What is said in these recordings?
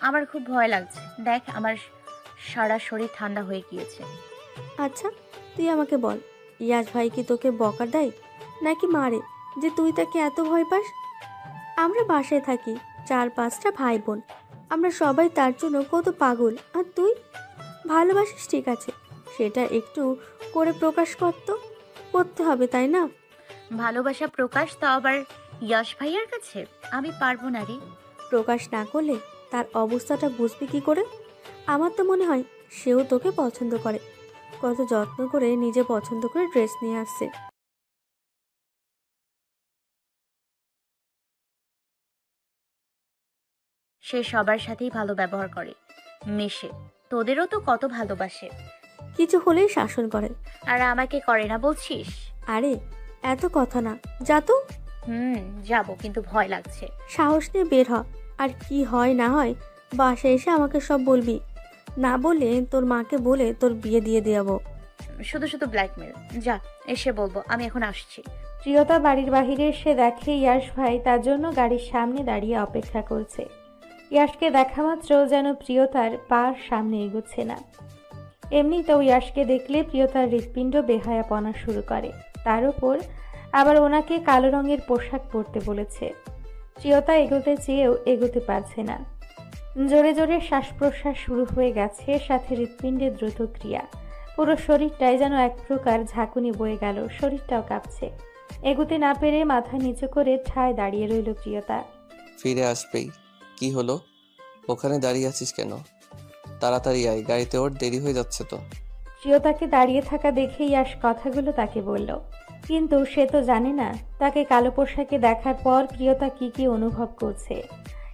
আমার খুব ভয় লাগছে। দেখ আমার সারা শরীর ঠান্ডা হয়ে গিয়েছে। আচ্ছা তুই আমাকে বল ইয়াস ভাই কি তোকে বকা দেয়? নাকি মারে যে তুই তাকে এত ভয় পাস? আমরা বাসায় থাকি চার পাঁচটা ভাই বোন আমরা সবাই তার জন্য কত পাগল আর তুই? ভালোবাসিস ঠিক আছে সেটা একটু করে প্রকাশ করতো করতে হবে তাই না? ভালোবাসা প্রকাশ তো আবার যশ ভাইয়ার কাছে? আমি পারব না রে। প্রকাশ না করলে তার অবস্থাটা বুঝবি কি করে? আমার তো মনে হয় সেও তোকে পছন্দ করে। কত যত্ন করে নিজে পছন্দ করে ড্রেস নিয়ে আসছে। সে সবার সাথেই ভালো ব্যবহার করে মেশে। তোদেরও তো কত ভালোবাসে। কিছু হলেই শাসন করে। আর আমাকে করে না বলছিস? আরে এত কথা না। যা তো। হুম যাব কিন্তু ভয় লাগছে। সাহস নিয়ে বের হ। আর কি হয় না হয় বাসায় এসে আমাকে সব বলবি। না বলে তোর মাকে বলে তোর বিয়ে দিয়ে দেবো শুধু শুধু ব্ল্যাকমেল যা এসে বলব আমি এখন আসছি। প্রিয়তা বাড়ির বাহিরে এসে দেখে ইয়াশ ভাই তার জন্য গাড়ির সামনে দাঁড়িয়ে অপেক্ষা করছে। ইয়াশকে দেখা মাত্র যেন প্রিয়তার পার সামনে এগোচ্ছে না। এমনিতেও ইয়াশকে দেখলে প্রিয়তার হৃৎপিণ্ড বেহায়াপনা শুরু করে। তার উপর আবার ওনাকে কালো রঙের পোশাক পরতে বলেছে। প্রিয়তা এগোতে চেয়েও এগোতে পারছে না। জোরে জোরে শ্বাস প্রশ্বাস শুরু হয়ে গেছে সাথে হৃৎপিণ্ডের দ্রুত ক্রিয়া। পুরো শরীরটাই যেন এক প্রকার ঝাঁকুনি বয়ে গেল শরীরটাও কাঁপছে। এগুতে না পেরে মাথা নিচু করে ঠায় দাঁড়িয়ে রইল প্রিয়তা। ফিরে আসবেই। কি হলো? ওখানে দাঁড়িয়ে আছিস কেন? তাড়াতাড়ি আয় গাড়িতে ওর দেরি হয়ে যাচ্ছে তো। প্রিয়তাকে দাঁড়িয়ে থাকা দেখেই ইয়াশ কথাগুলো তাকে বলল। কিন্তু সে তো জানে না তাকে কালো পোশাকে দেখার পর প্রিয়তা কি কি অনুভব করছে।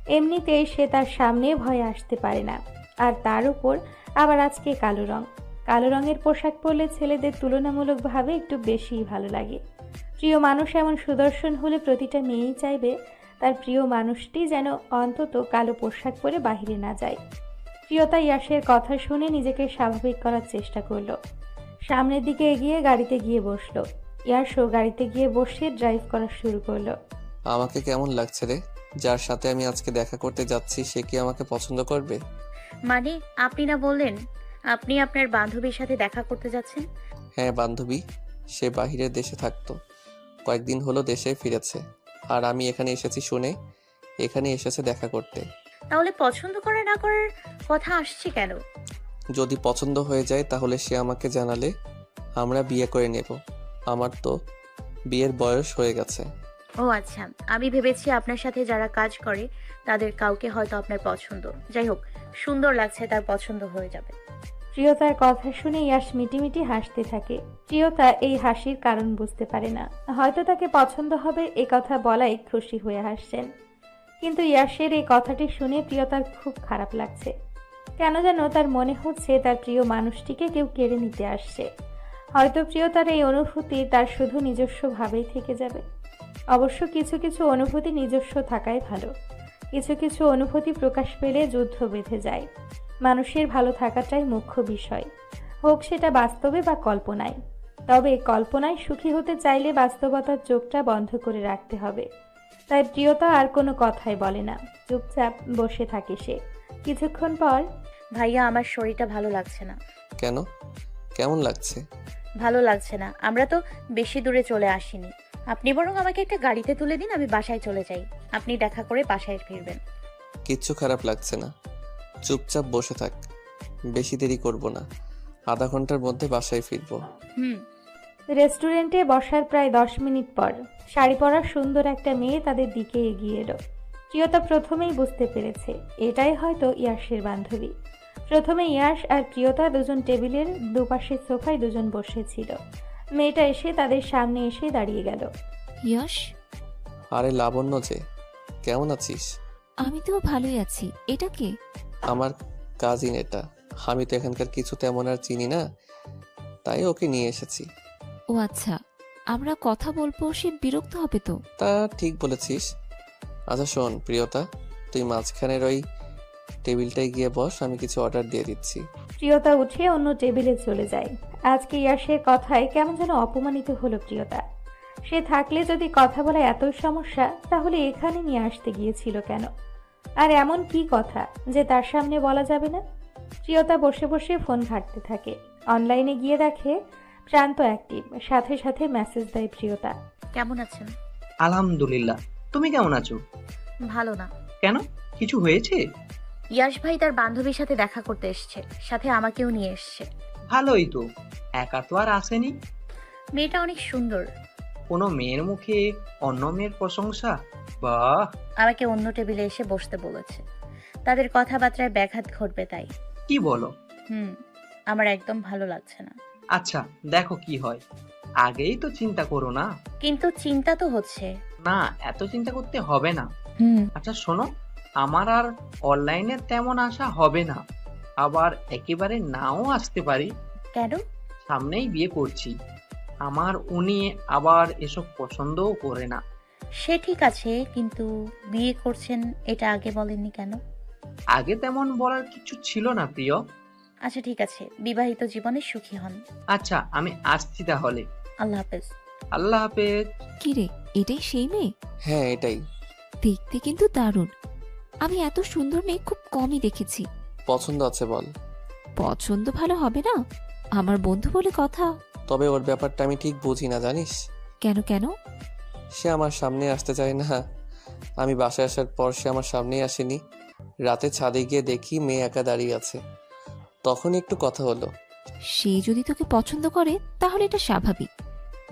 এমনিতেই সে তার সামনে ভয়ে আসতে পারে না। আর তার উপর আবার আজকে কালো রং। কালো রঙের পোশাক পরলে ছেলেদের তুলনামূলকভাবে একটু বেশিই ভালো লাগে। প্রিয় মানুষ এমন সুদর্শন হলে প্রতিটা মেয়েই চাইবে তার প্রিয় মানুষটি যেন অন্তত কালো পোশাক পরে বাহিরে না যায়। প্রিয়তা ইয়াসের কথা শুনে নিজেকে স্বাভাবিক করার চেষ্টা করল। সামনের দিকে এগিয়ে গাড়িতে গিয়ে বসল। ইয়াসও গাড়িতে গিয়ে বসে ড্রাইভ করা শুরু করল। আমাকে কেমন লাগছে রে? যার সাথে আমি আজকে দেখা করতে যাচ্ছি সে কি আমাকে পছন্দ করবে? মানে আপনি না বললেন আপনি আপনার বান্ধবীর সাথে দেখা করতে যাচ্ছেন? হ্যাঁ বান্ধবী। সে বাহিরের দেশে থাকতো। কয়েকদিন হলো দেশে ফিরেছে। আর আমি এখানে এসেছি শুনে এখানে এসেছে দেখা করতে। তাহলে পছন্দ করে না করার কথা আসছে কেন? যদি পছন্দ হয়ে যায় তাহলে সে আমাকে জানালে আমরা বিয়ে করে নেব। আমার তো বিয়ের বয়স হয়ে গেছে। ও আচ্ছা আমি ভেবেছি আপনার সাথে যারা কাজ করে তাদের কাউকে হয়তো আপনার পছন্দ। যাই হোক সুন্দর লাগছে তার পছন্দ হয়ে যাবে। প্রিয়তার কথা শুনে ইয়াস মিটিমিটি হাসতে থাকে। প্রিয়তা এই হাসির কারণ বুঝতে পারে না। হয়তো তাকে পছন্দ হবে এ কথা বলাই খুশি হয়ে হাসছেন। কিন্তু ইয়াসের এই কথাটি শুনে প্রিয়তার খুব খারাপ লাগছে। কেন যেন তার মনে হচ্ছে তার প্রিয় মানুষটিকে কেউ কেড়ে নিতে আসছে। হয়তো প্রিয়তার এই অনুভূতি তার শুধু নিজস্ব ভাবেই থেকে যাবে। অবশ্য কিছু কিছু অনুভূতি নিজস্ব থাকাই ভালো। কিছু কিছু অনুভূতি প্রকাশ পেলে যুদ্ধ বেঁধে যায়। মানুষের ভালো থাকাটাই মুখ্য বিষয়। হোক সেটা বাস্তবে বা কল্পনায়। তবে কল্পনায় সুখী হতে চাইলে বাস্তবতার চোখটা বন্ধ করে রাখতে হবে। তাই প্রিয়তা আর কোনো কথাই বলে না। চুপচাপ বসে থাকে সে। কিছুক্ষণ পর ভাইয়া আমার শরীরটা ভালো লাগছে না। কেন? কেমন লাগছে? ভালো লাগছে না। আমরা তো বেশি দূরে চলে আসিনি। আপনি বরং আমাকে একটা গাড়িতে তুলে দিন আমি বাসায় চলে যাই। আপনি দেখা করে বাসায় ফিরবেন। কিচ্ছু খারাপ লাগছে না। চুপচাপ বসে থাক। বেশি দেরি করব না। আধা ঘণ্টার মধ্যে বাসায় ফিরবো। হুম। রেস্টুরেন্টে বসার প্রায় দশ মিনিট পর শাড়ি পরা সুন্দর একটা মেয়ে তাদের দিকে এগিয়ে এলো। প্রিয়তা প্রথমেই বুঝতে পেরেছে এটাই হয়তো ইয়াসের বান্ধবী। প্রথমে ইয়াস আর প্রিয়তা দুজন টেবিলের দুপাশের সোফায় দুজন বসেছিল। মেয়েটা এসে তাদের সামনে এসে দাঁড়িয়ে গেল। যশ আরে লাবণ্য যে কেমন আছিস? আমি তো ভালোই আছি। এটা কে? আমার কাজিন এটা। আমি তো এখানকার কিছু তেমন আর চিনি না তাই ওকে নিয়ে এসেছি। ও আচ্ছা আমরা কথা বলব সে বিরক্ত হবে তো। তা ঠিক বলেছিস। আচ্ছা শোন প্রিয়তা তুই মাঝখানের ওই টেবিলটায় গিয়ে বস আমি কিছু অর্ডার দিয়ে দিচ্ছি। প্রিয়তা উঠে অন্য টেবিলে চলে যায়। আজকে ইয়াসের কথায় কেমন যেন অপমানিত হলো প্রিয়তা। সে থাকলে যদি কথা বলা এতই সমস্যা তাহলে এখানে নিয়ে আসতে গিয়েছিল কেন? আর এমন কি কথা যে তার সামনে বলা যাবে না? প্রিয়তা বসে বসে ফোন ঘাঁটতে থাকে। অনলাইনে গিয়ে দেখে প্রান্ত অ্যাক্টিভ সাথে সাথে মেসেজ দেয় প্রিয়তা। কেমন আছেন? আলহামদুলিল্লাহ। তুমি কেমন আছো? ভালো না। কেন? কিছু হয়েছে? ইয়াশ ভাই তার বান্ধবীর সাথে দেখা করতে এসছে সাথে আমাকেও নিয়ে এসছে। ভালোই তো একা তো আর আসেনি। মেয়েটা অনেক সুন্দর। কোনো মেয়ের মুখে অন্য মেয়ের প্রশংসা? বাহ! আমাকে অন্য টেবিলে এসে বসতে বলেছে। তাদের কথাবার্তায় ব্যাঘাত ঘটবে তাই। কি বলো? হুম আমার একদম ভালো লাগছে না। আচ্ছা দেখো কি হয়। আগেই তো চিন্তা করো না। কিন্তু চিন্তা তো হচ্ছে। না এত চিন্তা করতে হবে না। হুম। আচ্ছা শোনো আমার আর অনলাইনে তেমন আশা হবে না। আবার একেবারে নাও আসতে পারি। কেন? সামনেই বিয়ে করছি। আমার উনি আবার এসব পছন্দও করে না। সে ঠিক আছে কিন্তু বিয়ে করছেন এটা আগে বলেননি কেন? আগে তেমন বলার কিছু ছিল না প্রিয়। আচ্ছা ঠিক আছে। বিবাহিত জীবনে সুখী হন। আচ্ছা আমি আসছি তাহলে। আল্লাহ হাফেজ। আল্লাহ হাফেজ। কি রে এটাই সেই মেয়ে? হ্যাঁ এটাই। দেখতে কিন্তু দারুণ। আমি এত সুন্দর মেয়ে খুব কমই দেখেছি। পছন্দ আছে বল। পছন্দ ভালো হবে না? আমার বন্ধু বলে কথা। তবে ওর ব্যাপারটা আমি ঠিক বুঝি না জানিস? কেন কেন? সে আমার সামনে আসতে চায় না। আমি বাসায় আসার পর সে আমার সামনেই আসেনি। রাতে ছাদে গিয়ে দেখি মেয়ে একা দাঁড়িয়ে আছে। তখন একটু কথা হলো। সে যদি তোকে পছন্দ করে তাহলে এটা স্বাভাবিক।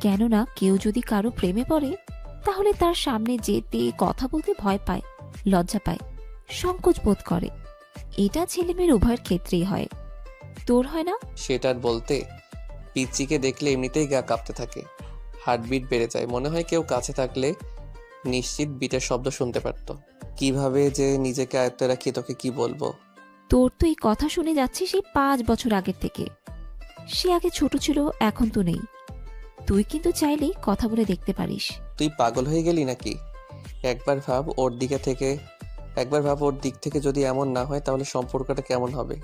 কেননা কেউ যদি কারও প্রেমে পড়ে তাহলে তার সামনে যেতে কথা বলতে ভয় পায় লজ্জা পায়। সংকোচ বোধ করে। এটা ছেলেমেয়ের উভয়ের ক্ষেত্রেই হয়। তোর হয় না? সেটার বলতে পিচ্চিকে দেখলে এমনিতেই গা কাঁপতে থাকে। হার্টবিট বেড়ে যায়। মনে হয় কেউ কাছে থাকলে নিশ্চিত বিটের শব্দ শুনতে পারত। কীভাবে যে নিজেকে আয়ত্তে রাখি তোকে কি বলব? তোর তো এই কথা শুনে যাচ্ছে সেই পাঁচ বছর আগের থেকে। সে আগে ছোট ছিল এখন তো নেই। তুই কিন্তু চাইলেই কথা বলে দেখতে পারিস। তুই পাগল হয়ে গেলি নাকি? একবার ভাব ওর দিকে থেকে একবার ভাব ওর দিক থেকে যদি এমন না হয় তাহলে সম্পর্কটা কেমন হবে?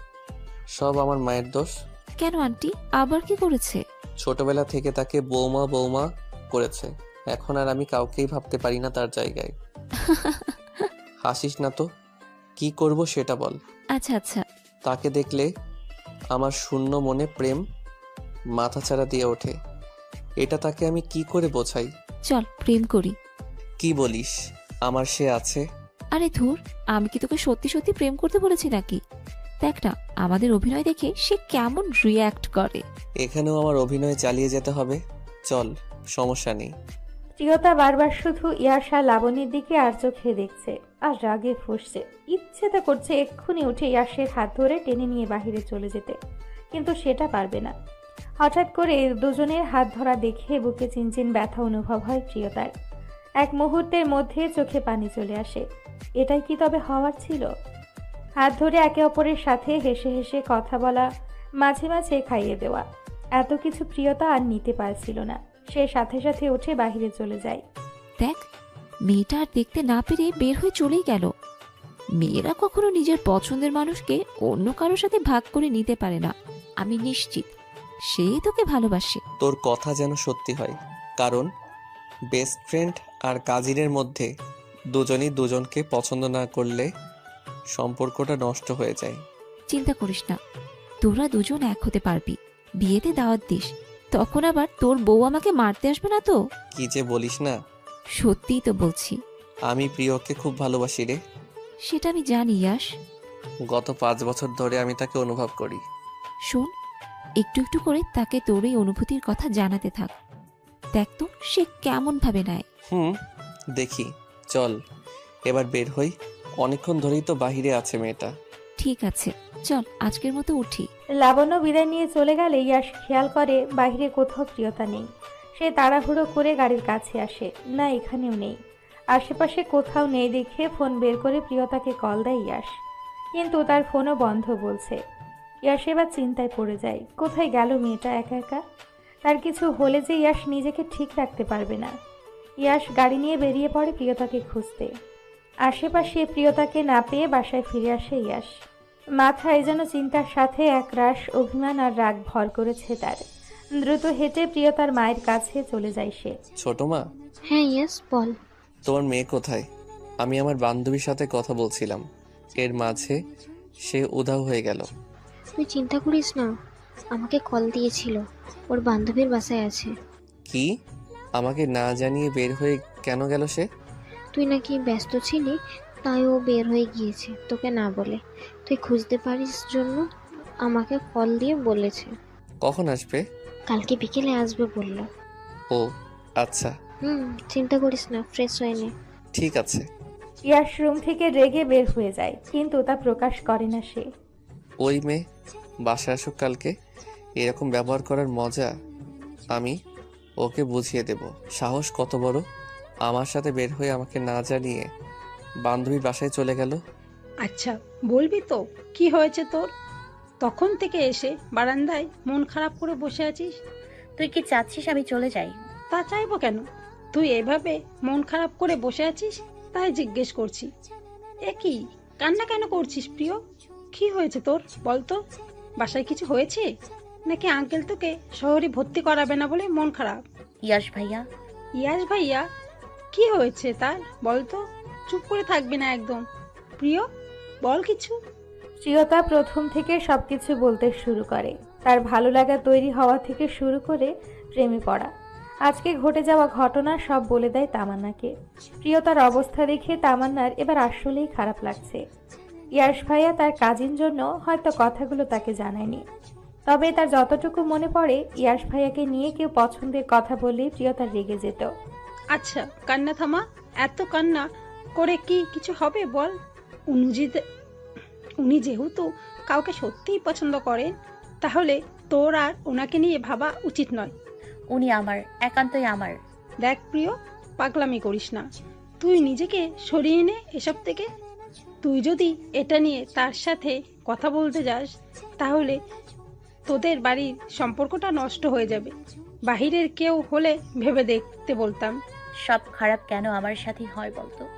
সব আমার মায়ের দোষ। কেন আন্টি? আবার কি করেছে? ছোটবেলা থেকে তাকে বৌমা বৌমা করেছে। এখন আর আমি কাউকেই ভাবতে পারি না তার জায়গায়। হাসিস না তো? কি করব সেটা বল। আচ্ছা আচ্ছা। তাকে দেখলে আমার শূন্য মনে প্রেম মাথাচাড়া দিয়ে ওঠে। এটা তাকে আমি কি করে বোঝাই? চল প্রেম করি। কি বলিস? আমার সে আছে। আরে ধুর আমি কি তোকে সত্যি সত্যি প্রেম করতে বলেছি নাকি? দেখ না আমাদের অভিনয় দেখে সে কেমন রিয়্যাক্ট করে। এখানেও আমার অভিনয় চালিয়ে যেতে হবে। চল সমস্যা নেই। প্রিয়তা বারবার শুধু ইয়াশা লাবণীর দিকে আর চোখে দেখছে আর রাগে ফুসছে। ইচ্ছে তো করছে এক্ষুনি উঠে ইয়াসের হাত ধরে টেনে নিয়ে বাহিরে চলে যেতে। কিন্তু সেটা পারবে না। হঠাৎ করে দুজনের হাত ধরা দেখে বুকে চিনচিন ব্যথা অনুভব হয় প্রিয়তার। এক মুহূর্তের মধ্যে চোখে পানি চলে আসে। এটাই কি তবে হওয়ার ছিল? হাত ধরে একে অপরের সাথে হেসে হেসে কথা বলা মাঝে মাঝে খাইয়ে দেওয়া। এত কিছু প্রিয়তা আর নিতে পারছিল না। সে সাথে সাথে উঠে বাহিরে চলে যায়। দেখ মেয়েটা আর দেখতে না পেরে বের হয়ে চলেই গেল। মেয়েরা কখনো নিজের পছন্দের মানুষকে অন্য কারোর সাথে ভাগ করে নিতে পারে না। আমি নিশ্চিত সেই তোকে ভালোবাসে। তোর কথা যেন সত্যি হয় কারণ বেস্ট ফ্রেন্ড আর কাজিনের মধ্যে দুজনই দুজনকে পছন্দ না করলে সম্পর্কটা নষ্ট হয়ে যায়। চিন্তা করিস না। তোরা দুজন এক হতে পারবি। বিয়েতে দাওয়াত দিস। তখন আবার তোর বউ আমাকে মারতে আসবে না তো? কি যে বলিস না। সত্যিই তো বলছি। আমি প্রিয়কে খুব ভালোবাসি রে। সেটা আমি জানি ইয়াস। গত পাঁচ বছর ধরে আমি তাকে অনুভব করি। শোন একটু একটু করে তাকে তোর এই অনুভূতির কথা জানাতে থাক। দেখ তো সে কেমন ভাবে নেয়। হুম দেখি চল। এবার বের হই। অনেকক্ষণ ধরেই তো বাহিরে আছে মেয়েটা। ঠিক আছে চল আজকের মতো উঠি। লাবণ্য বিদায় নিয়ে চলে গেলে ইয়াস খেয়াল করে বাইরে কোথাও প্রিয়তা নেই। সে তাড়াহুড়ো করে গাড়ির কাছে আসে না এখানেও নেই। আশেপাশে কোথাও নেই দেখে ফোন বের করে প্রিয়তাকে কল দেয় ইয়াস কিন্তু তার ফোনও বন্ধ বলছে। ইয়াস এবার চিন্তায় পড়ে যায় কোথায় গেল মেয়েটা একা একা? তার কিছু হলে যে ইয়াস নিজেকে ঠিক রাখতে পারবে না। ইয়াস গাড়ি নিয়ে বেরিয়ে পড়ে প্রিয়তাকে খুঁজতে। আশেপাশে প্রিয়তাকে না পেয়ে বাসায় ফিরে আসে ইয়াস মাথায় যেন চিন্তার সাথে একরাশ অভিমান আর রাগ ভর করেছে তার। দ্রুত হেঁটে প্রিয়তার মায়ের কাছে চলে যায় সে। ছোট মা? হ্যাঁ ইয়েস বল। তোমার মেয়ে কোথায়? আমি আমার বান্ধবীর সাথে কথা বলছিলাম। এর মাঝে সে উধাও হয়ে গেল। তুই চিন্তা করিস না। আমাকে কল দিয়েছিল। ওর বান্ধবীর বাসায় আছে। কি? আমাকে না জানিয়ে বের হয়ে কেন গেল সে? তুই নাকি ব্যস্ত ছিলি তাই ও বের হয়ে গিয়েছে তোকে না বলে। তুই খুঁজতে পারিস জন্য আমাকে কল দিয়ে বলেছে। কখন আসবে? কালকে বিকেলে আসবে বলল। ও আচ্ছা। হুম চিন্তা করিস না ফ্রেশ হয়ে নে। ঠিক আছে। ইয়াশ রুম থেকে রেগে বের হয়ে যায় কিন্তু তা প্রকাশ করে না সে। ওই মেয়ে বাসা আসুক কালকে। এরকম ব্যবহার করার মজা আমি ওকে বুঝিয়ে দেব। সাহস কত বড়? আমার সাথে বের হয়ে আমাকে না জানিয়ে বান্ধবীর বাসায় চলে গেল। আচ্ছা বলবি তো কি হয়েছে তোর? তখন থেকে এসে বারান্দায় মন খারাপ করে বসে আছিস? তুই কি চাচ্ছিস আমি চলে যাই? তা চাইব কেন? তুই এভাবে মন খারাপ করে বসে আছিস? তাই জিজ্ঞেস করছি। এ কি? কান্না কেন করছিস প্রিয়? কি হয়েছে তোর? বলতো। বাসায় কিছু হয়েছে? নাকি আঙ্কেল তোকে শহরে ভর্তি করাবে না বলে মন খারাপ? ইয়াশ ভাইয়া। ইয়াস ভাইয়া কি হয়েছে তার? বলতো চুপ করে থাকবি না একদম। প্রিয় বল কিছু। প্রিয়তা প্রথম থেকে সবকিছু বলতে শুরু করে। তার ভালো লাগা তৈরি হওয়া থেকে শুরু করে প্রেমে পড়া। আজকে ঘটে যাওয়া ঘটনা সব বলে দেয় তামান্নাকে। প্রিয়তার অবস্থা দেখে তামান্নার এবার আসলেই খারাপ লাগছে। ইয়াশ ভাইয়া তার কাজিন জন্য হয়তো কথাগুলো তাকে জানায়নি। তবে তার যতটুকু মনে পড়ে ইয়াশ ভাইয়াকে নিয়ে কেউ পছন্দের কথা বললেই প্রিয়তা রেগে যেত। আচ্ছা কান্না থামা এত কান্না করে কি কিছু হবে বল? উনি উনি যেহেতু কাউকে সত্যিই পছন্দ করেন তাহলে তোর আর ওনাকে নিয়ে ভাবা উচিত নয়। উনি আমার একান্তই আমার। দেখ প্রিয় পাগলামি করিস না। তুই নিজেকে সরিয়ে নে এসব থেকে। তুই যদি এটা নিয়ে তার সাথে কথা বলতে যাস তাহলে তোদের বাড়ির সম্পর্কটা নষ্ট হয়ে যাবে। বাহিরের কেউ হলে ভেবে দেখতে বলতাম। সব খারাপ কেন আমার সাথেই হয় বলতো?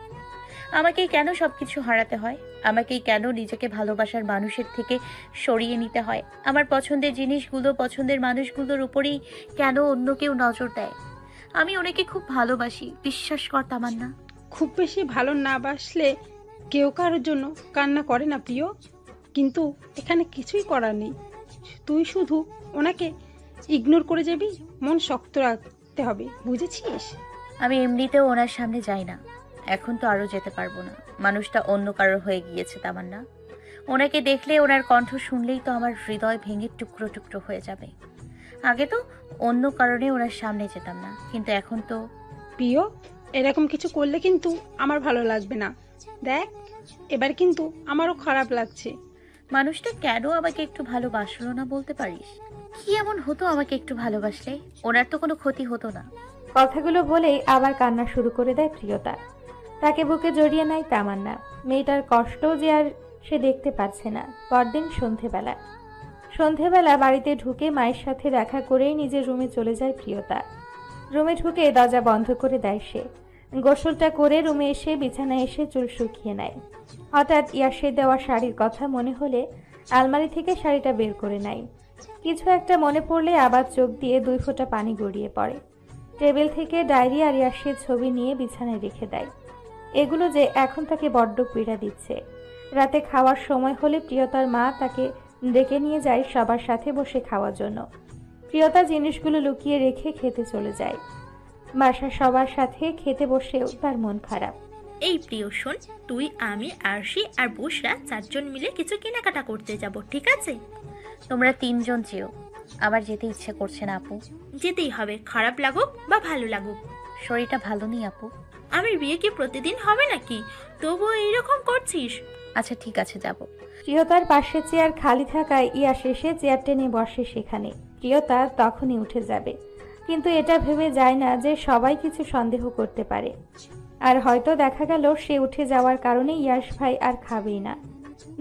আমাকেই কেন সব কিছু হারাতে হয়? আমাকেই কেন নিজেকে ভালোবাসার মানুষের থেকে সরিয়ে নিতে হয়? আমার পছন্দের জিনিসগুলো পছন্দের মানুষগুলোর উপরেই কেন অন্য কেউ নজর দেয়? আমি ওনাকে খুব ভালোবাসি বিশ্বাস করতাম না খুব বেশি ভালো না বাসলে কেউ কারোর জন্য কান্না করে না প্রিয়। কিন্তু এখানে কিছুই করার নেই। তুই শুধু ওনাকে ইগনোর করে যাবি মন শক্ত রাখতে হবে বুঝেছিস? আমি এমনিতেও ওনার সামনে যাই না। এখন তো আরও যেতে পারব না। মানুষটা অন্য কারোর হয়ে গিয়েছে তামান্না। ওনাকে দেখলে ওনার কণ্ঠ শুনলেই তো আমার হৃদয় ভেঙে টুকরো টুকরো হয়ে যাবে। আগে তো অন্য কারণে ওনার সামনে যেতাম না কিন্তু এখন তো প্রিয় এরকম কিছু করলে কিন্তু আমার ভালো লাগবে না। দেখ এবার কিন্তু আমারও খারাপ লাগছে। মানুষটা কেন আমাকে একটু ভালোবাসলো না বলতে পারিস? কি এমন হতো আমাকে একটু ভালোবাসলে? ওনার তো কোনো ক্ষতি হতো না। কথাগুলো বলেই আবার কান্না শুরু করে দেয় প্রিয়তা। তাকে বুকে জড়িয়ে নেয় তামান্না। মেয়েটার কষ্ট যে আর সে দেখতে পারছে না, পরদিন সন্ধেবেলা। সন্ধেবেলা বাড়িতে ঢুকে মায়ের সাথে দেখা করেই নিজের রুমে চলে যায় প্রিয়তা। রুমে ঢুকে দরজা বন্ধ করে দেয় সে। গোসলটা করে রুমে এসে বিছানায় এসে চুল শুকিয়ে নেয়। হঠাৎ ইয়াসে দেওয়া শাড়ির কথা মনে হলে আলমারি থেকে শাড়িটা বের করে নেয়। কিছু একটা মনে পড়লে আবার চোখ দিয়ে দুই ফোঁটা পানি গড়িয়ে পড়ে। টেবিল থেকে ডায়েরি আর ইয়াসের ছবি নিয়ে বিছানায় রেখে দেয়। এগুলো যে এখন তাকে বড্ড পীড়া দিচ্ছে। রাতে খাওয়ার সময় হলে প্রিয়তার মা তাকে ডেকে নিয়ে যায় সবার সাথে বসে খাওয়ার জন্য। প্রিয়তা জিনিসগুলো লুকিয়ে রেখে খেতে চলে যায়। বাসার সবার সাথে খেতে বসেও তার মন খারাপ। এই প্রিয় শোন তুই আমি আরশি আর বুসরা চারজন মিলে কিছু কেনাকাটা করতে যাব ঠিক আছে? তোমরা তিনজন যেও। আমার যেতে ইচ্ছে করছে না আপু। যেতেই হবে খারাপ লাগুক বা ভালো লাগুক। শরীরটা ভালো নেই আপু। আমার বিয়ে কি প্রতিদিন হবে নাকি? তবুও এইরকম করছিস। আচ্ছা ঠিক আছে যাব। প্রিয়তার পাশে চেয়ার খালি থাকায় ইয়া শেষে চেয়ার টেনে বসে সেখানে। প্রিয়তা তখনই উঠে যাবে। কিন্তু এটা ভেবে যায় না যে সবাই কিছু সন্দেহ করতে পারে। আর হয়তো দেখা গেল সে উঠে যাওয়ার কারণে ইয়াশ ভাই আর খাবেই না।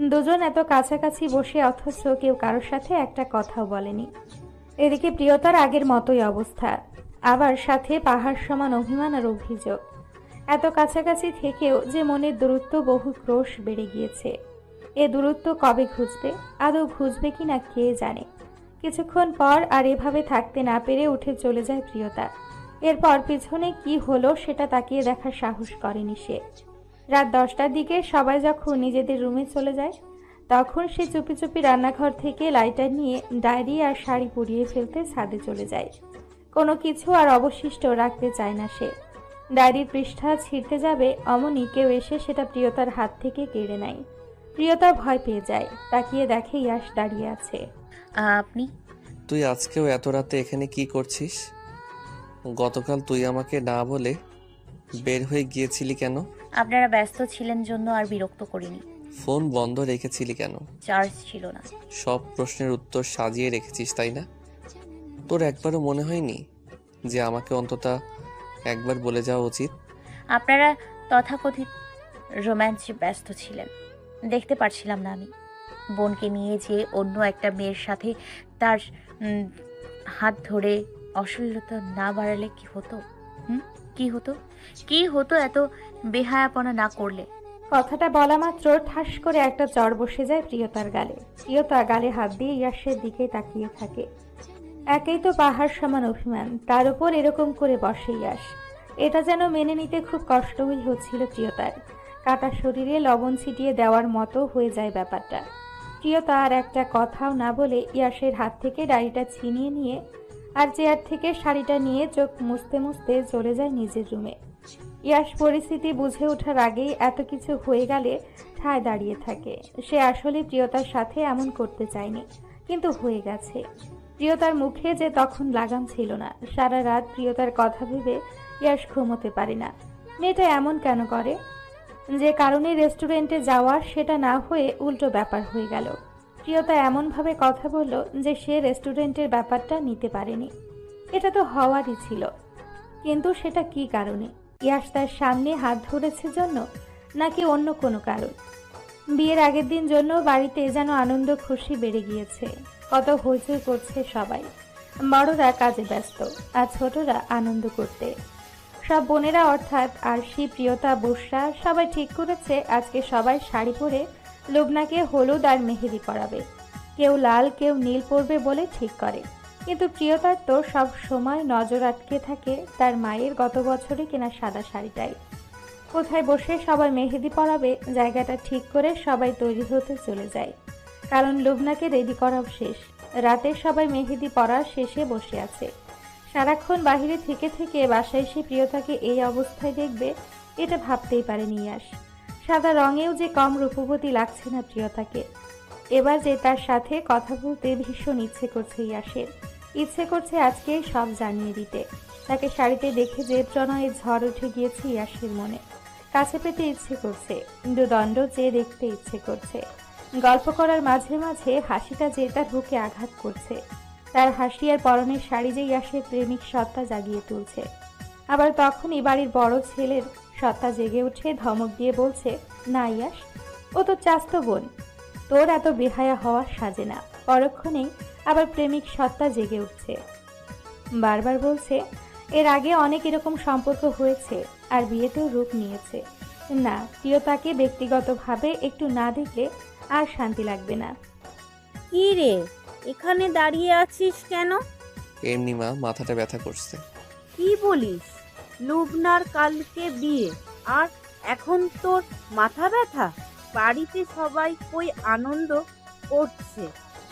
দুজন এত কাছাকাছি বসে অথচ কেউ কারোর সাথে একটা কথাও বলেনি। এদিকে প্রিয়তার আগের মতোই অবস্থা। আবার সাথে পাহাড় সমান অভিমান আর অভিযোগ। এত কাছাকাছি থেকেও যে মনের দূরত্ব বহু ক্রোশ বেড়ে গিয়েছে। এ দূরত্ব কবে ঘুচবে? আদৌ ঘুচবে কি না কে জানে? কিছুক্ষণ পর আর এভাবে থাকতে না পেরে উঠে চলে যায় প্রিয়তা। এরপর পিছনে কি হলো সেটা তাকিয়ে দেখার সাহস করেনি সে। রাত দশটার দিকে সবাই যখন নিজেদের রুমে চলে যায়, তখন সে চুপি চুপি রান্নাঘর থেকে লাইটার নিয়ে ডায়েরি আর শাড়ি পরিয়ে ফেলতে ছাদে চলে যায়। কোনো কিছু আর অবশিষ্ট রাখতে চায় না সে। ডায়েরির পৃষ্ঠা ছিঁড়তে যাবে অমনি কেউ এসে সেটা প্রিয়তার হাত থেকে কেড়ে নেয়। প্রিয়তা ভয় পেয়ে যায়, তাকিয়ে দেখে ইয়াশ দাঁড়িয়ে আছে। আপনি? তুই আজকেও এত রাতে এখানে কি করছিস? গতকাল তুই আমাকে না বলে বের হয়ে গিয়েছিলি কেন? আপনারা ব্যস্ত ছিলেন জন্য আর বিরক্ত করিনি। ফোন বন্ধ রেখেছিলি কেন? চার্জ ছিল না। সব প্রশ্নের উত্তর সাজিয়ে রেখেছিস তাই না? তোর একবারও মনে হয়নি যে আমাকে অন্তত একবার বলে যাওয়া উচিত? আপনারা তথাকথিত রোম্যান্সে ব্যস্ত ছিলেন। দেখতে পারছিলাম না আমি। বোনকে নিয়ে যে অন্য একটা মেয়ের সাথে তার হাত ধরে অশ্লীলতা না বাড়ালে কি হতো? হুম? কি হতো? কি হতো এত বেহায়াপনা না করলে? কথাটা বলা মাত্র ঠাস করে একটা জ্বর বসে যায় প্রিয়তার গালে। প্রিয়তা গালে হাত দিয়ে ইয়াসের দিকে তাকিয়ে থাকে। একেই তো পাহাড় সমান অভিমান, তার উপর এরকম করে বসে ইয়াস। এটা যেন মেনে নিতে খুব কষ্টই হচ্ছিল প্রিয়তার। কাটা শরীরে লবণ ছিটিয়ে দেওয়ার মতো হয়ে যায় ব্যাপারটা। প্রিয়তা আর একটা কথাও না বলে ইয়াসের হাত থেকে ডায়েরিটা ছিনিয়ে নিয়ে আর চেয়ার থেকে শাড়িটা নিয়ে চোখ মুছতে মুছতে চলে যায় নিজের রুমে। ইয়াস পরিস্থিতি বুঝে ওঠার আগেই এত কিছু হয়ে গেলে ঠায় দাঁড়িয়ে থাকে। সে আসলে প্রিয়তার সাথে এমন করতে চায়নি, কিন্তু হয়ে গেছে। প্রিয়তার মুখে যে তখন লাগাম ছিল না। সারা রাত প্রিয়তার কথা ভেবে ইয়াস ঘুমোতে পারে না। মেয়েটা এমন কেন করে? যে কারণে রেস্টুরেন্টে যাওয়া সেটা না হয়ে উল্টো ব্যাপার হয়ে গেল। প্রিয়তা এমনভাবে কথা বলল যে সে রেস্টুরেন্টের ব্যাপারটা নিতে পারেনি। এটা তো হওয়ারই ছিল। কিন্তু সেটা কি কারণে? ইয়াস তার সামনে হাত ধরেছে জন্য নাকি অন্য কোনো কারণ? বিয়ের আগের দিন জন্য বাড়িতে যেন আনন্দ খুশি বেড়ে গিয়েছে। কত হইচই করছে সবাই। বড়রা কাজে ব্যস্ত আর ছোটরা আনন্দ করতে। সব বোনেরা অর্থাৎ আরশি প্রিয়তা বর্ষা সবাই ঠিক করেছে, আজকে সবাই শাড়ি পরে লুবনাকে হলুদ আর মেহেদি করাবে কেউ লাল, কেউ নীল পরবে বলে ঠিক করে। কিন্তু প্রিয়তার তো সব সময় নজর আটকে থাকে তার মায়ের গত বছরে কেনা সাদা শাড়িটাই। কোথায় বসে সবাই মেহেদি পরাবে, জায়গাটা ঠিক করে সবাই তৈরি হতে চলে যায়। কারণ লুবনাকে রেডি করাও শেষ। রাতে সবাই মেহেদি পরার শেষে বসে আছে। সারাক্ষণ বাহিরে থেকে থেকে বাসায় এসে প্রিয়তাকে এই অবস্থায় দেখবে, এটা ভাবতেই পারেনি ইয়াস সাদা রঙেও যে কম রূপবতী লাগছে না প্রিয়তাকে। এবার যে তার সাথে কথা বলতে ভীষণ ইচ্ছে করছে ইয়াসের। ইচ্ছে করছে আজকে সব জানিয়ে দিতে। তাকে শাড়িতে দেখে যে প্রণয়ে ঝড় উঠে গিয়েছে ইয়াসের মনে। কাছে পেতে ইচ্ছে করছে দুদণ্ড চেয়ে দেখতে ইচ্ছে করছে। গল্প করার মাঝে মাঝে হাসিটা যে তার বুকে আঘাত করছে। তার হাসি আর পরনের শাড়ি যেই আসে, প্রেমিক সত্তা জাগিয়ে তুলছে। আবার তখনই বাড়ির বড় ছেলের সত্তা জেগে উঠে ধমক দিয়ে বলছে, না ইয়াস, ও তো চাস্ত বোন। তোর এত বেহায়া হওয়া সাজে না। পরক্ষণেই আবার প্রেমিক সত্তা জেগে উঠছে। বারবার বলছে, এর আগে অনেক এরকম সম্পর্ক হয়েছে আর বিয়েতেও রূপ নিয়েছে। না, প্রিয়তাকে ব্যক্তিগতভাবে একটু না দেখলে আর শান্তি লাগবে না। কি রে? এখানে দাঁড়িয়ে আছিস কেন? এমনি মা মাথাটা ব্যথা করছে। কি বলিস? লুবনার কালকে বিয়ে। আর এখন তোর মাথা ব্যথা? বাড়িতে সবাই কই আনন্দ করছে।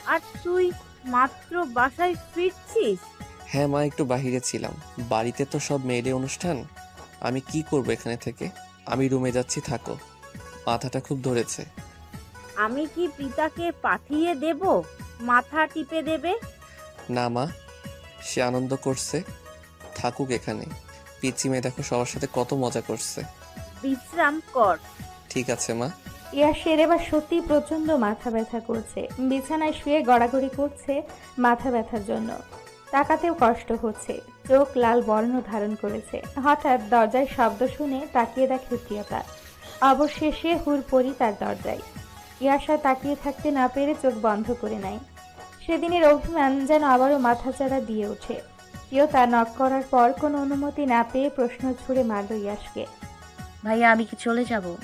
আর তুই মাত্র বাসায় ফিরছিস? হ্যাঁ মা একটু বাহিরে ছিলাম। বাড়িতে তো সব মেয়েদের অনুষ্ঠান। আমি কি করব এখানে থেকে? আমি রুমে যাচ্ছি থাকো। মাথাটা খুব ধরেছে। আমি কি পিতাকে পাঠিয়ে দেব? মাথা টিপে দেবে? না মা। সে আনন্দ করছে। থাকুক এখানে। পিচি মেয়ে দেখো সবার সাথে কত মজা করছে। বিশ্রাম কর। ঠিক আছে মা। ইয়াসের এবার সত্যি প্রচণ্ড মাথা ব্যথা করছে। বিছানায় শুয়ে গড়াগড়ি করছে মাথা ব্যথার জন্য। তাকাতেও কষ্ট হচ্ছে। চোখ লাল বর্ণ ধারণ করেছে। হঠাৎ দরজায় শব্দ শুনে তাকিয়ে দেখে প্রিয়তা অবশেষে হুড়পড়ি তার দরজায়। ইয়াসা তাকিয়ে থাকতে না পেরে চোখ বন্ধ করে নেয়। সেদিনের অভিমান যেন আবারও মাথাচাড়া দিয়ে ওঠে। কেউ প্রিয়তা নক করার পর কোনো অনুমতি না পেয়ে প্রশ্ন ছুড়ে মারল ইয়াসকে। ভাইয়া আমি কি চলে যাব?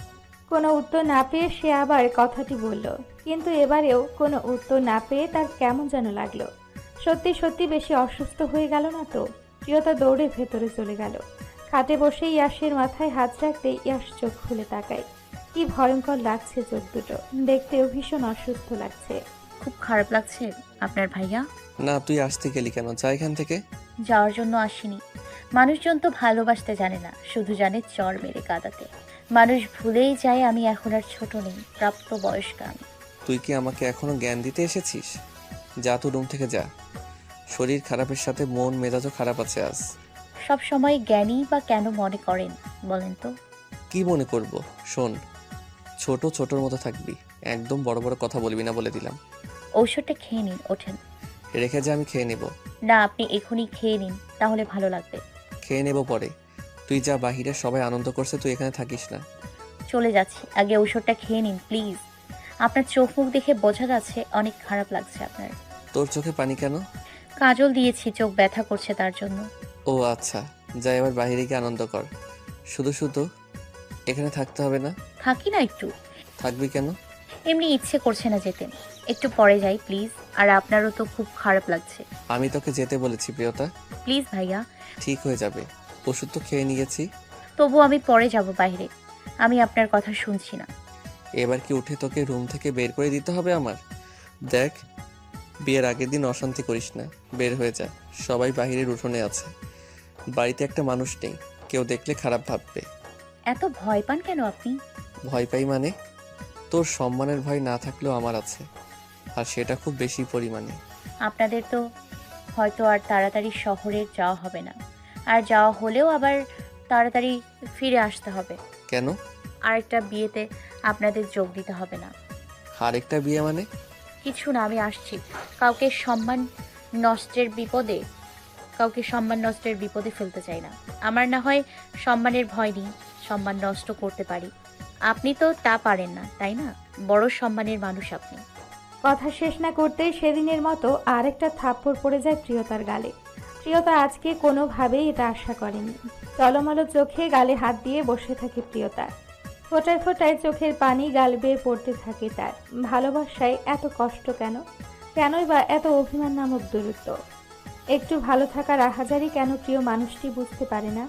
কোনো উত্তর না পেয়ে সে আবার কথাটি বলল। কিন্তু এবারেও কোনো উত্তর না পেয়ে তার কেমন যেন লাগল। সত্যি সত্যি বেশি অসুস্থ হয়ে গেল না তো? প্রিয়তা দৌড়ে ভেতরে চলে গেল। খাটে বসে ইয়াসের মাথায় হাত রাখতে ইয়াস চোখ খুলে তাকায়। কি ভয়ঙ্কর লাগছে চোখ দুটো। দেখতেও ভীষণ অসুস্থ লাগছে। খুব খারাপ লাগছে আপনার ভাইয়া? না তুই আসতে গেলি কেন? যা এখান থেকে। যাওয়ার জন্য আসিনি। মানুষজন তো ভালোবাসতে জানে না শুধু জানে চর মেরে কাঁদাতে। মানুষ ভুলেই যায় আমি এখন আর ছোট নেই প্রাপ্ত বয়স্ক আমি। তুই কি আমাকে এখনও জ্ঞান দিতে এসেছিস? যা তো রুম থেকে যা। শরীর খারাপের সাথে মন মেজাজও খারাপ আছে আজ। সব সময় জ্ঞানী বা কেন মনে করেন বলেন তো। কি মনে করব? শোন ছোট ছোটর মতো থাকবি। একদম বড় বড় কথা বলবি না বলে দিলাম। ঔষধটা খেয়ে নিন ওঠেন। রেখে যে আমি খেয়ে নেব। না আপনি এখনই খেয়ে নিন তাহলে ভালো লাগবে। খেয়ে নেব পরে। তুই যা বাহিরে সবাই আনন্দ করছে তুই এখানে থাকিস না। চলে যাচ্ছি। আগে ঔষধটা খেয়ে নিন প্লিজ। আপনার চোখ মুখ দেখে বোঝা যাচ্ছে অনেক খারাপ লাগছে আপনার। তোর চোখে পানি কেন? কাজল দিয়েছি চোখ ব্যথা করছে তার জন্য। ও আচ্ছা যা এবার বাইরে গিয়ে আনন্দ কর। শুধু শুধু এখানে থাকতে হবে না। থাকি না একটু। থাকবি কেন? এমনি ইচ্ছে করছে না যেতে। একটু পরে যাই প্লিজ আর আপনারও তো খুব খারাপ লাগছে। আমি তোকে যেতে বলেছি প্রিয়তা। প্লিজ ভাইয়া। ঠিক হয়ে যাবে। ওষুধ তো খেয়ে নিয়েছি। তবু আমি পরে যাব বাইরে। আমি আপনার কথা শুনছি না। এবার কি উঠে তোকে রুম থেকে বের করে দিতে হবে আমার? দেখ বিয়ের আগের দিন অশান্তি করিস না। বের হয়ে যা। সবাই বাহিরের উঠোনে আছে। বাড়িতে একটা মানুষ নেই। কেউ দেখলে খারাপ ভাববে। এত ভয় পান কেন আপনি? ভয় পাই মানে? তোর সম্মানের ভয় না থাকলেও আমার আছে আর সেটা খুব বেশি পরিমাণে। আপনাদের তো হয়তো আর তাড়াতাড়ি শহরে যাওয়া হবে না। আর যাওয়া হলেও আবার তাড়াতাড়ি ফিরে আসতে হবে। কেন? আরেকটা বিয়েতে আপনাদের যোগ দিতে হবে না। আরেকটা বিয়ে মানে? কিছু না আমি আসছি। কাউকে সম্মান নষ্টের বিপদে কাউকে সম্মান নষ্টের বিপদে ফেলতে চাই না। আমার না হয় সম্মানের ভয় নেই। সম্মান নষ্ট করতে পারি। আপনি তো তা পারেন না, তাই না? বড় সম্মানের মানুষ আপনি। কথা শেষ না করতেই সেদিনের মতো আরেকটা থাপ্পড় পড়ে যায় প্রিয়তার গালে। প্রিয়তা আজকে কোনোভাবেই এটা আশা করেনি। টলমলো চোখে গালে হাত দিয়ে বসে থাকে প্রিয়তা। ফোটায় ফোটায় চোখের পানি গাল বেয়ে পড়তে থাকে তার। ভালোবাসায় এত কষ্ট কেন? কেনই বা এত অভিমান নামক দূরত্ব? একটু ভালো থাকার আহাজারি কেন প্রিয় মানুষটি বুঝতে পারে না?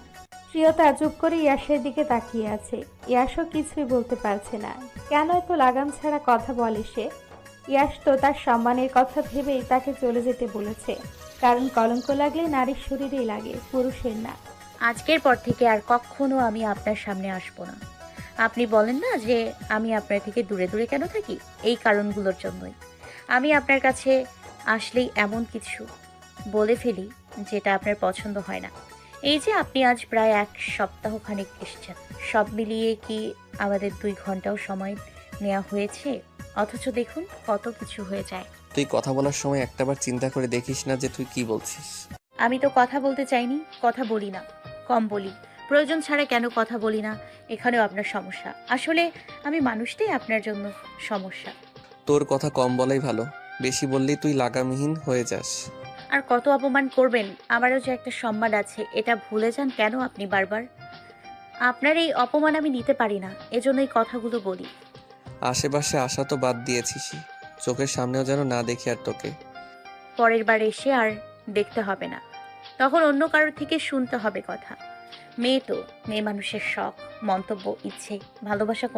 প্রিয়তা চুপ করে ইয়াসের দিকে তাকিয়ে আছে। ইয়াসও কিছুই বলতে পারছে না। কেন এত লাগাম ছাড়া কথা বলে সে? ইয়াস তো তার সম্মানের কথা ভেবেই তাকে চলে যেতে বলেছে। কারণ কলঙ্ক লাগলে নারীর শরীরেই লাগে, পুরুষের না। আজকের পর থেকে আর কখনো আমি আপনার সামনে আসব না। আপনি বলেন না যে আমি আপনার থেকে দূরে দূরে কেন থাকি? এই কারণগুলোর জন্যই। আমি আপনার কাছে আসলেই এমন কিছু বলে ফেলি যেটা আপনার পছন্দ হয় না। এই যে আপনি আজ প্রায় এক সপ্তাহ খানিক এসেছেন। সব মিলিয়ে কি আমাদের দুই ঘন্টাও সময় নেওয়া হয়েছে? অথচ দেখুন কত কিছু হয়ে যায়। তুই কথা বলার সময় একটাবার চিন্তা করে দেখিস না যে তুই কি বলছিস। আমি তো কথা বলতে চাইনি কথা বলি না। কম বলি। প্রয়োজন ছাড়া কেন কথা বলি না? এখানেও আপনার সমস্যা। আসলে আমি মানুষটাই আপনার জন্য সমস্যা। তোর কথা কম বলাই ভালো। বেশি বললেই তুই লাগামহীন হয়ে যাস। আর কত অপমান করবেন? আমারও যে একটা সম্মান আছে এটা ভুলে যান কেন আপনি বারবার? আপনার এই অপমান আমি নিতে পারি না এজন্য এই কথাগুলো বলি। আশেপাশে আসা তো বাদ দিয়েছিস চোখের সামনেও যেন না দেখি আর তোকে। পরের বার এসে আর দেখতে হবে না। তখন অন্য কারোর থেকে শুনতে হবে কথা। মেয়ে তো মেয়ে মানুষের শখ মন্তব্য ইচ্ছে ভালোবাসা কোনো